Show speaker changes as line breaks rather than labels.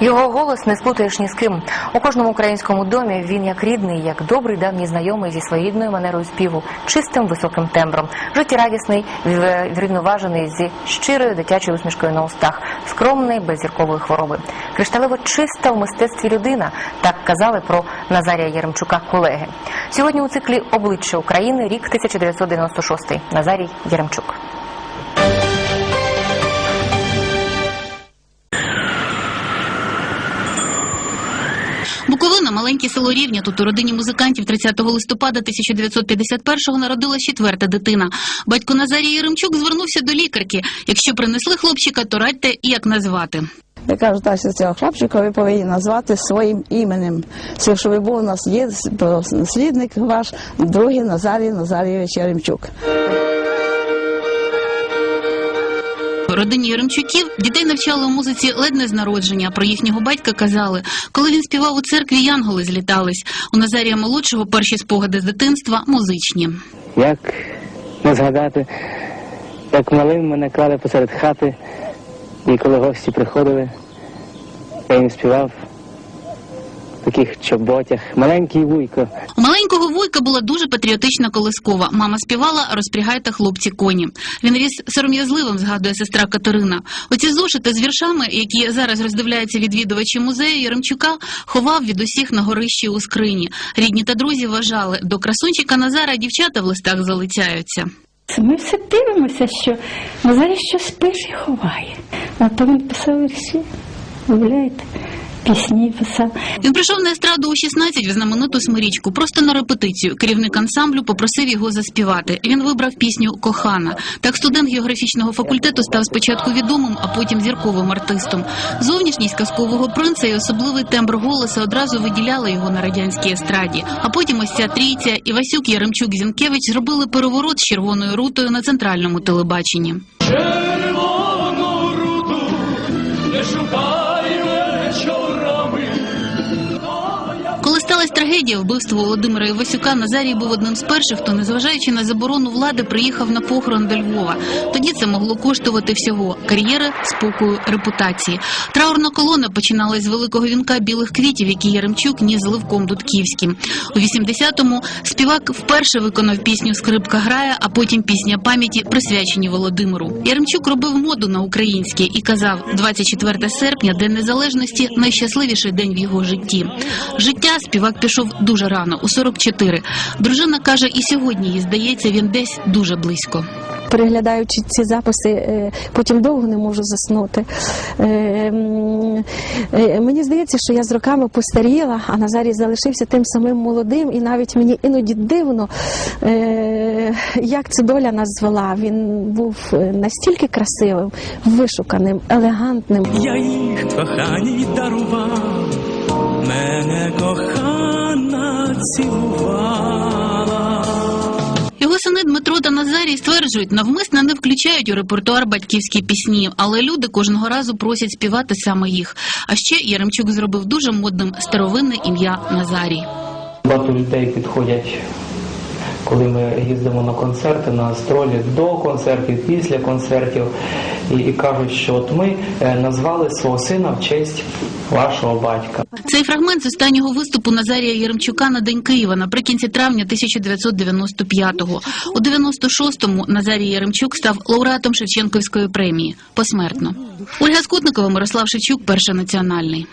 Його голос не сплутаєш ні з ким. У кожному українському домі він як рідний, як добрий давній знайомий зі своєю рідною манерою співу, чистим високим тембром, життєрадісний, врівноважений зі щирою дитячою усмішкою на устах, скромний, без зіркової хвороби. Кришталево чиста в мистецтві людина. Так казали про Назарія Яремчука колеги. Сьогодні у циклі Обличчя України рік 1996. Назарій Яремчук.
Буковина, маленьке село Рівня. Тут у родині музикантів 30 листопада 1951-го народилась четверта дитина. Батько Назарій Єремчук звернувся до лікарки. Якщо принесли хлопчика, то радьте, як назвати.
Я кажу, так, що цього хлопчика ви повинні назвати своїм іменем. Все, що ви був, у нас є наслідник ваш, другий Назарій Назарійович Яремчук.
Родині Яремчуків дітей навчали у музиці ледь не з народження. Про їхнього батька казали, коли він співав у церкві, янголи злітались. У Назарія молодшого перші спогади з дитинства музичні.
Як не згадати, як малим мене клали посеред хати, і коли гості приходили, я їм співав таких чоботях. Маленький вуйко.
У маленького вуйка була дуже патріотична колискова. Мама співала Розпрягайте хлопці коні. Він ріс сором'язливим, згадує сестра Катерина. Оці зошити з віршами, які зараз роздивляються відвідувачі музею Яремчука, ховав від усіх на горищі у скрині. Рідні та друзі вважали, до красунчика Назара дівчата в листах залицяються.
Ми все дивимося, що Назарій щось пише і ховає. А то він писав вірші, уявляєте, пісні писав.
Він прийшов на естраду у 16 в знамениту смирічку, просто на репетицію. Керівник ансамблю попросив його заспівати. Він вибрав пісню Кохана. Так студент географічного факультету став спочатку відомим, а потім зірковим артистом. Зовнішність казкового принца і особливий тембр голоса одразу виділяли його на радянській естраді. А потім ось ця трійця Івасюк, Яремчук, Зінкевич зробили переворот з червоною рутою на центральному телебаченні.
Червону руду не шукай
сталася трагедія вбивства Володимира Івасюка, Назарій був одним з перших, хто, незважаючи на заборону влади, приїхав на похорон до Львова. Тоді це могло коштувати всього кар'єри, спокою, репутації. Траурна колона починалась з великого вінка білих квітів, які Яремчук ніс з Левком Дудківським. У 80-му співак вперше виконав пісню Скрипка грає, а потім пісня пам'яті присвячені Володимиру. Яремчук робив моду на українське і казав: 24 серпня, День Незалежності, найщасливіший день в його житті. Життя співак пішов дуже рано, у 44. Дружина каже, і сьогодні їй здається, він десь дуже близько.
Переглядаючи ці записи, е, потім довго не можу заснути. Е, е, Мені здається, що я з роками постаріла, а Назарій залишився тим самим молодим, і навіть мені іноді дивно, як це доля нас звела. Він був настільки красивим, вишуканим, елегантним.
Я їх коханій дарував, цілувала.
Його сини Дмитро та Назарій стверджують, навмисно не включають у репертуар батьківські пісні, але люди кожного разу просять співати саме їх. А ще Яремчук зробив дуже модним старовинне ім'я Назарій.
Багато людей підходять, коли ми їздимо на концерти, на гастролі, до концертів, після концертів, і, і кажуть, що от ми е, назвали свого сина в честь вашого батька.
Цей фрагмент з останнього виступу Назарія Єремчука на День Києва наприкінці травня 1995-го. У 96-му Назарій Єремчук став лауреатом Шевченківської премії посмертно. Ольга Скутникова, Мирослав Шевчук, перший національний.